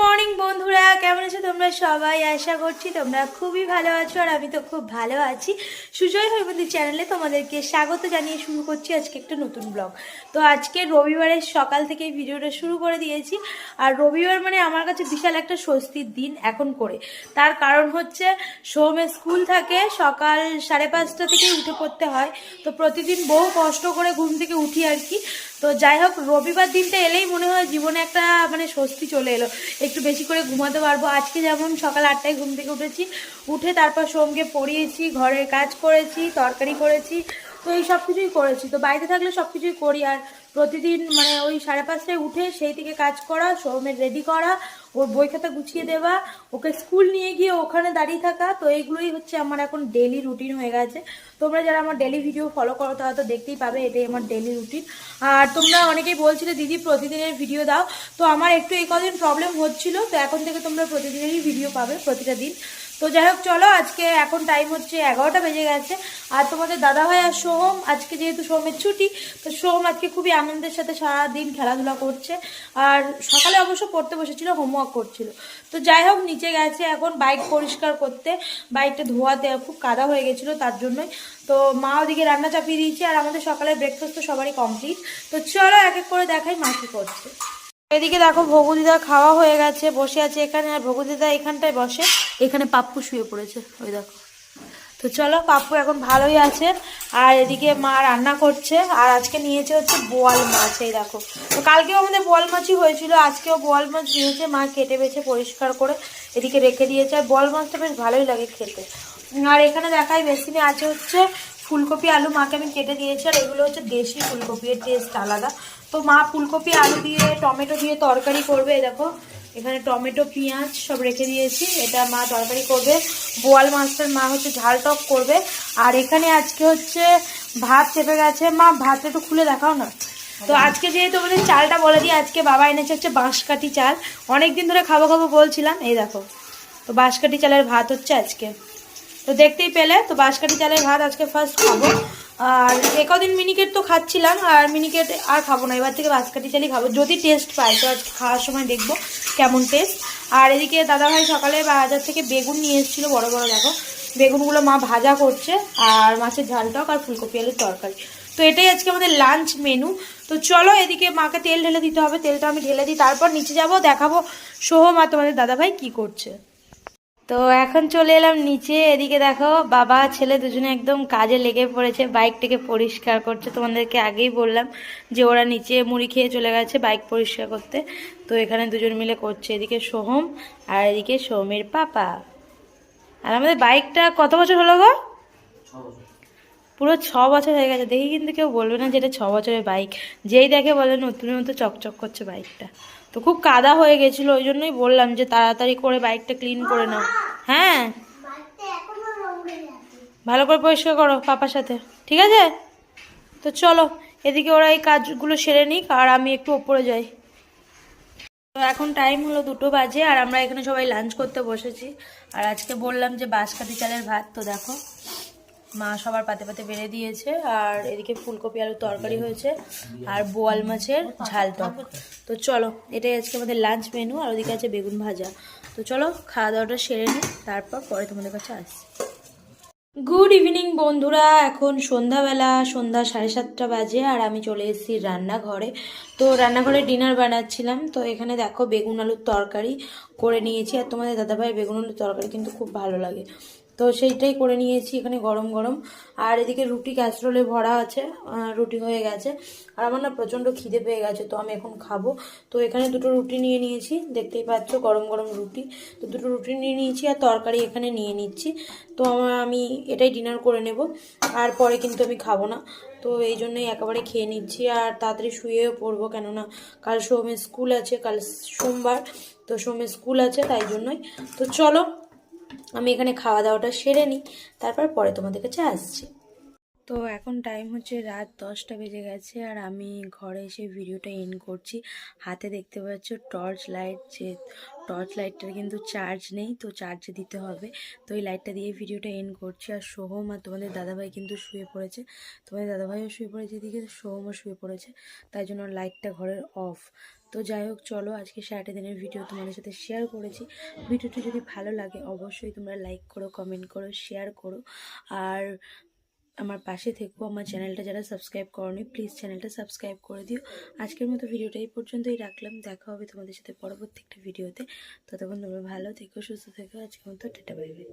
Morning বন্ধুরা, কেমন আছো তোমরা সবাই? আশা করছি তোমরা খুবই ভালো আছো আর আমি তো খুব ভালো আছি। সুজয় হৈমন্দির চ্যানেলে তোমাদেরকে স্বাগত জানিয়ে শুরু করছি আজকে একটা নতুন ব্লগ তো আজকে রবিবারের সকাল থেকে ভিডিওটা শুরু করে দিয়েছি। আর রবিবার মানে আমার কাছে বিশাল একটা স্বস্তির দিন এখন করে। তার কারণ হচ্ছে, সোমে স্কুল থাকে, সকাল সাড়ে পাঁচটা থেকে উঠে পড়তে হয়। তো প্রতিদিন বহু কষ্ট করে ঘুম থেকে উঠি আর কি। তো যাই হোক, রবিবার দিনটা এলেই মনে হয় জীবনে একটা মানে স্বস্তি চলে এলো। একটু বেশি করে ঘুমাতে পারব। আজকে যেমন সকাল আটটায় ঘুম থেকে উঠেছি, উঠে তারপর সোমকে পড়িয়েছি, ঘরের কাজ করেছি, তরকারি করেছি তো এই সব কিছুই করেছি। তো বাড়িতে থাকলে সব কিছুই করি আর প্রতিদিন মানে ওই সাড়ে পাঁচটায় উঠে সেই থেকে কাজ করা, সোমের রেডি করা, ওর বই খাতা গুছিয়ে দেওয়া, ওকে স্কুল নিয়ে গিয়ে ওখানে দাঁড়িয়ে থাকা। তো এইগুলোই হচ্ছে আমার এখন ডেলি রুটিন হয়ে গেছে। তোমরা যারা আমার ডেলি ভিডিও ফলো করো, তারা তো দেখতেই পাবে এটাই আমার ডেলি রুটিন আর তোমরা অনেকেই বলছিলে, দিদি, প্রতিদিনের ভিডিও দাও। তো আমার একটু এই কদিন প্রবলেম হচ্ছিল। তো এখন থেকে তোমরা প্রতিদিনেরই ভিডিও পাবে প্রতিটা দিন। তো যাই হোক চলো, আজকে এখন টাইম হচ্ছে এগারোটা বেজে গেছে। আর তোমাদের দাদাভাই আর সোহম, আজকে যেহেতু সোহমের ছুটি, তো সোহম আজকে খুবই আনন্দের সাথে সারাদিন খেলাধুলা করছে। আর সকালে অবশ্য পড়তে বসেছিল হোমওয়ার্ক করছিল। তো যাই হোক নিচে গেছে এখন বাইক পরিষ্কার করতে। বাইকটা ধোয়াতে খুব কাদা হয়ে গেছিল তার জন্যই। তো মা ওদিকে রান্না চাপিয়ে দিয়েছে, আর আমাদের সকালের ব্রেকফাস্ট তো সবারই কমপ্লিট তো চলো, এক এক করে দেখাই মা কি করছে। এদিকে দেখো ভগুদিদা খাওয়া হয়ে গেছে বসে আছে এখানে আর ভগুদিদা এখানটায় বসে। এখানে পাপ্পু শুয়ে পড়েছে ওই দেখো। তো চলো পাপ্পু এখন ভালোই আছে আর এদিকে মা রান্না করছে আর আজকে নিয়েছে হচ্ছে বোয়াল মাছ এই দেখো। তো কালকেও আমাদের বোয়াল মাছই হয়েছিল আজকেও বোয়াল মাছ নিয়েছে মা কেটে বেছে পরিষ্কার করে এদিকে রেখে দিয়েছে আর বোয়াল মাছটা বেশ ভালোই লাগে খেতে। আর এখানে দেখাই বেসিনে আছে হচ্ছে ফুলকপি আলু মাকে আমি কেটে দিয়েছি, আর এগুলো হচ্ছে দেশি ফুলকপি, এর টেস্ট আলাদা। তো মা ফুলকপি, আলু দিয়ে, টমেটো দিয়ে তরকারি করবে দেখো। এখানে টমেটো, পেঁয়াজ সব রেখে দিয়েছি, এটা মা তরকারি করবে। বোয়াল মাছটার মা হচ্ছে ঝাল টক করবে। আর এখানে আজকে হচ্ছে ভাত চেপে গেছে। মা, ভাতটা একটু খুলে দেখাও না। তো আজকে যেহেতু আমাদের চালটা বলে দিই, আজকে বাবা এনেছে হচ্ছে বাঁশকাঠি চাল। অনেক দিন ধরে খাব খাব বলছিলাম, এই দেখো। তো বাঁশকাঠি চালের ভাত হচ্ছে আজকে। তো দেখতেই পেলে, তো বাঁশকাঠি চালের ভাত আজকে ফার্স্ট খাব। আর এ কদিন মিনিকেট তো খাচ্ছিলাম, আর মিনিকেট আর খাব না, এবার থেকে বাঁশকাঠি চালই খাব, যদি টেস্ট পাই। তো আজকে খাওয়ার সময় দেখব কেমন টেস্ট আর এদিকে দাদাভাই সকালে বাজার থেকে বেগুন নিয়ে এসেছিল, বড় বড় দেখো। বেগুনগুলো মা ভাজা করছে, আর মাছের ঝাল টক আর ফুলকপি আলুর তরকারি। তো এটাই আজকে আমাদের লাঞ্চ মেনু তো চলো এদিকে মাকে তেল ঢেলে দিতে হবে, তেলটা আমি ঢেলে দিই, তারপর নিচে যাব, দেখাবো সোহম আর তোমাদের দাদাভাই কি করছে। তো এখন চলে এলাম নিচে, এদিকে দেখো বাবা ছেলে দুজনে একদম কাজে লেগে পড়েছে, বাইকটাকে পরিষ্কার করছে। তোমাদেরকে আগেই বললাম যে ওরা নিচে মুড়ি খেয়ে চলে গেছে বাইক পরিষ্কার করতে। তো এখানে দুজন মিলে করছে, এদিকে সোহম আর এদিকে সোহমের পাপা। আর আমাদের বাইকটা কত বছর হলো গো? পুরো ছ বছর হয়ে গেছে, দেখি কিন্তু কেউ বলবে না যে এটা ছ বছরের বাইক যেই দেখে বলে নতুন নতুন চকচক করছে বাইকটা তো খুব কাদা হয়ে গেছিল, ওই জন্যই বললাম যে তাড়াতাড়ি করে বাইকটা ক্লিন করে নাও। হ্যাঁ? ভালো করে পরিষ্কার করো পাপার সাথে, ঠিক আছে? তো চলো, এদিকে ওরা এই কাজগুলো সেরে নিক, আর আমি একটু ওপরে যাই। তো এখন টাইম হলো দুটো বাজে, আর আমরা এখানে সবাই লাঞ্চ করতে বসেছি। আর আজকে বললাম যে বাঁশকাঠি চালের ভাত, তো দেখো। মা সবার পাতে পাতে বেড়ে দিয়েছে আর এদিকে ফুলকপি আলুর তরকারি হয়েছে আর বোয়াল মাছের ঝাল টক তো চলো এটাই আজকে আমাদের লাঞ্চ মেনু আর ওদিকে আছে বেগুন ভাজা। তো চলো খাওয়া দাওয়াটা সেরে নিই তারপর পরে তোমাদের কাছে আসছি। গুড ইভিনিং বন্ধুরা। এখন সন্ধ্যাবেলা সন্ধ্যা সাড়ে সাতটা বাজে আর আমি চলে এসেছি রান্নাঘরে। তো রান্নাঘরে ডিনার বানাচ্ছিলাম। তো এখানে দেখো বেগুন আলুর তরকারি করে নিয়েছি আর তোমাদের দাদাভাই বেগুন তরকারি কিন্তু খুব ভালো লাগে। তো সেইটাই করে নিয়েছি এখানে গরম গরম। আর এদিকে রুটি ক্যাসরোলে ভরা আছে রুটি হয়ে গেছে। আর আমার না প্রচণ্ড খিদে পেয়ে গেছে, তো আমি এখন খাব। তো এখানে দুটো রুটি নিয়ে নিয়েছি, দেখতেই পাচ্ছ গরম গরম রুটি। তো দুটো রুটি নিয়ে নিয়েছি আর তরকারি এখানে নিয়ে নিচ্ছি। তো আমার আমি এটাই ডিনার করে নেব, আর পরে কিন্তু আমি খাব না। তো এই জন্যই একেবারে খেয়ে নিচ্ছি, আর তাড়াতাড়ি শুয়েও পড়ব কেননা কাল সোমের স্কুল আছে, কাল সোমবার। তো সোমের স্কুল আছে, তাই জন্যই। তো চলো, আমি এখানে খাওয়া দাওয়াটা সেরে নিই, তারপর পরে তোমাদের কাছে আসছি। তো এখন টাইম হচ্ছে রাত দশটা বেজে গেছে আর আমি ঘরে এসে ভিডিওটা এন্ড করছি। হাতে দেখতে পাচ্ছ টর্চ লাইট যে টর্চ লাইটটার কিন্তু চার্জ নেই, তো চার্জ দিতে হবে। তো এই লাইটটা দিয়ে ভিডিওটা এন্ড করছি। আর সোহম আর তোমাদের দাদাভাই কিন্তু শুয়ে পড়েছে। তোমাদের দাদাভাইও শুয়ে পড়েছে, এদিকে সোহমও শুয়ে পড়েছে, তাই জন্য লাইটটা ঘরের অফ তো যাই হোক, চলো আজকে সারাটা দিনের ভিডিও তোমাদের সাথে শেয়ার করেছি। ভিডিওটি যদি ভালো লাগে, অবশ্যই তোমরা লাইক করো কমেন্ট করো শেয়ার করো। আর আমার পাশে থেকো, আমার চ্যানেলটা যারা সাবস্ক্রাইব করনি প্লিজ চ্যানেলটা সাবস্ক্রাইব করে দিও। আজকের মতো ভিডিওটা এই পর্যন্তই রাখলাম, দেখা হবে তোমাদের সাথে পরবর্তী একটা ভিডিওতে। ততক্ষণ তোমরা ভালো থেকো, সুস্থ থেকো, আজকের মতো, টেটা বাই বাই